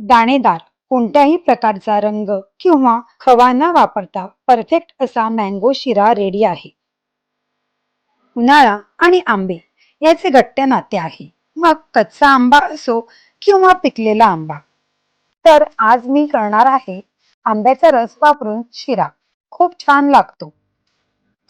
दाणेदार कोणत्याही प्रकारचा रंग किंवा खवा न वापरता परफेक्ट असा मँगो शिरा रेडी आहे. उन्हाळा आणि आंबे याचे घट्ट नाते आहे. मग कच्चा आंबा असो किंवा पिकलेला आंबा. तर आज मी करणार आहे आंब्याचा रस वापरून शिरा. खूप छान लागतो.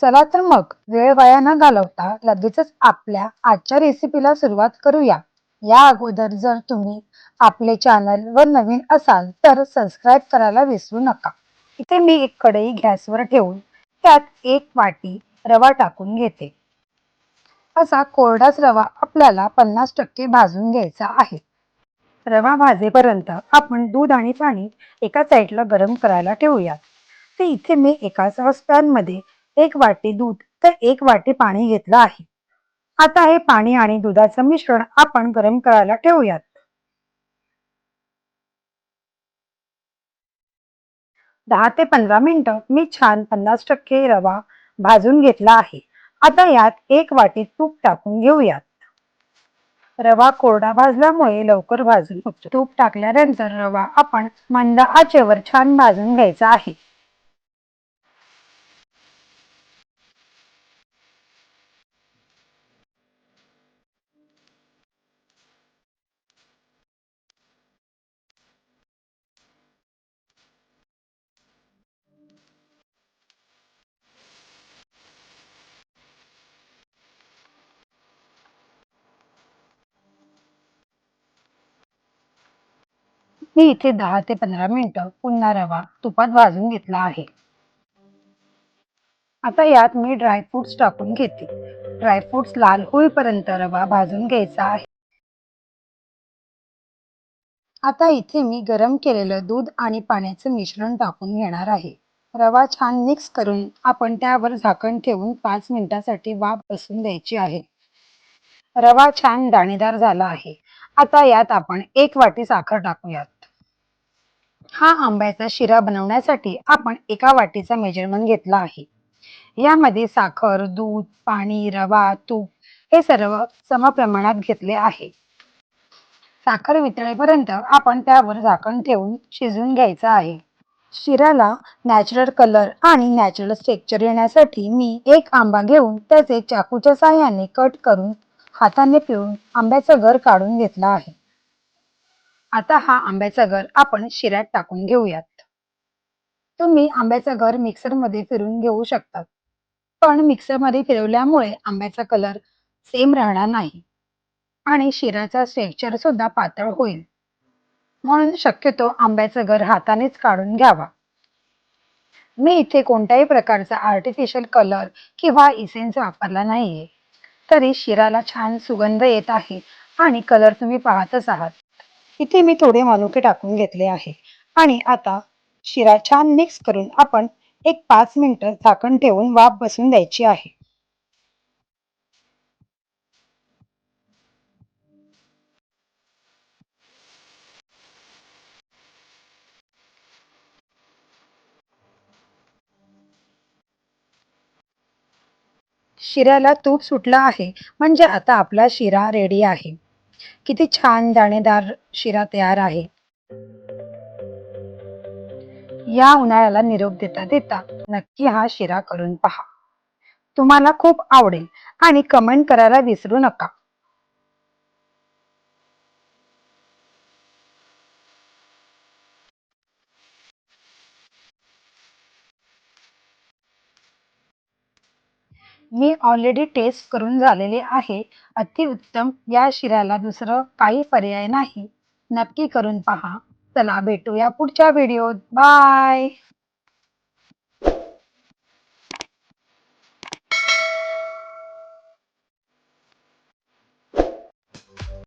चला तर मग वेळ वाया न घालवता लगेचच आपल्या आजच्या रेसिपीला सुरुवात करूया. या अगोदर जर तुम्ही आपले चॅनल वर नवीन असाल तर सबस्क्राईब करायला विसरू नका. इथे मी एक कढई गॅसवर ठेवून त्यात एक वाटी रवा टाकून घेते. असा कोरडाच रवा आपल्याला पन्नास टक्के भाजून घ्यायचा आहे. रवा भाजेपर्यंत आपण दूध आणि पाणी एका साईडला गरम करायला ठेवूयात. तर इथे मी एका सॉसपॅन एक वाटी दूध तर एक वाटी पाणी घेतलं आहे. आता हे पाणी आणि दुधाचं मिश्रण आपण गरम करायला ठेवूयात. दहा ते पंधरा मिनिटं मी छान पन्नास टक्के रवा भाजून घेतला आहे. आता यात एक वाटी तूप टाकून घेऊयात. रवा कोरडा भाजल्यामुळे लवकर भाजून होतो. तूप टाकल्यानंतर रवा आपण मंद आचेवर छान भाजून घ्यायचा आहे. मी इथे दहा ते पंधरा मिनिटं पुन्हा रवा तुपात भाजून घेतला आहे. आता यात मी ड्रायफ्रुट्स टाकून घेते. ड्रायफ्रुट्स लाल होईपर्यंत रवा भाजून घ्यायचा आहे. आता इथे मी गरम केलेलं दूध आणि पाण्याचं मिश्रण टाकून घेणार आहे. रवा छान मिक्स करून आपण त्यावर झाकण ठेवून पाच मिनिटासाठी वाफ बसून द्यायची आहे. रवा छान दाणेदार झाला आहे. आता यात आपण एक वाटी साखर टाकूयात. हा आंब्याचा शिरा बनवण्यासाठी आपण एका वाटीचा मेजरमेंट घेतला आहे. यामध्ये साखर दूध पाणी रवा तूप हे सर्व समप्रमाणात घेतले आहे. साखर वितळेपर्यंत आपण त्यावर झाकण ठेवून शिजवून घ्यायचं आहे. शिराला नॅचरल कलर आणि नॅचरल स्ट्रेक्चर येण्यासाठी मी एक आंबा घेऊन त्याचे चाकूच्या साह्याने कट करून हाताने पिळून आंब्याचं घर काढून घेतला आहे. आता हा आंब्याचा गर आपण शिऱ्यात टाकून घेऊयात. तुम्ही आंब्याचा गर मिक्सरमध्ये फिरून घेऊ शकतात. पण मिक्सरमध्ये फिरवल्यामुळे आंब्याचा कलर सेम राहणार नाही. आणि शिऱ्याचा स्ट्रेक्चर सुद्धा पातळ होईल. म्हणून शक्यतो आंब्याचा गर हातानेच काढून घ्यावा. मी इथे कोणत्याही प्रकारचा आर्टिफिशियल कलर किंवा इसेन्स वापरला नाहीये. तरी शिराला छान सुगंध येत आहे आणि कलर तुम्ही पाहतच आहात. इथे मी थोडे मनुके टाकून घेतले आहे. आणि आता शिरा छान मिक्स करून आपण एक पाच मिनिटं झाकण ठेवून वाफ बसून द्यायची आहे. शिऱ्याला तूप सुटला आहे. म्हणजे आता आपला शिरा रेडी आहे. किती छान दाणेदार शिरा तयार आहे. या उन्हाळ्याला निरोप देता देता नक्की हा शिरा करून पहा. तुम्हाला खूप आवडेल आणि कमेंट करायला विसरू नका. मी ऑलरेडी टेस्ट करून झालेले आहे. अतिउत्तम या शिऱ्याला दुसरं काही पर्याय नाही. नक्की करून पहा. चला भेटूया पुढच्या व्हिडिओत बाय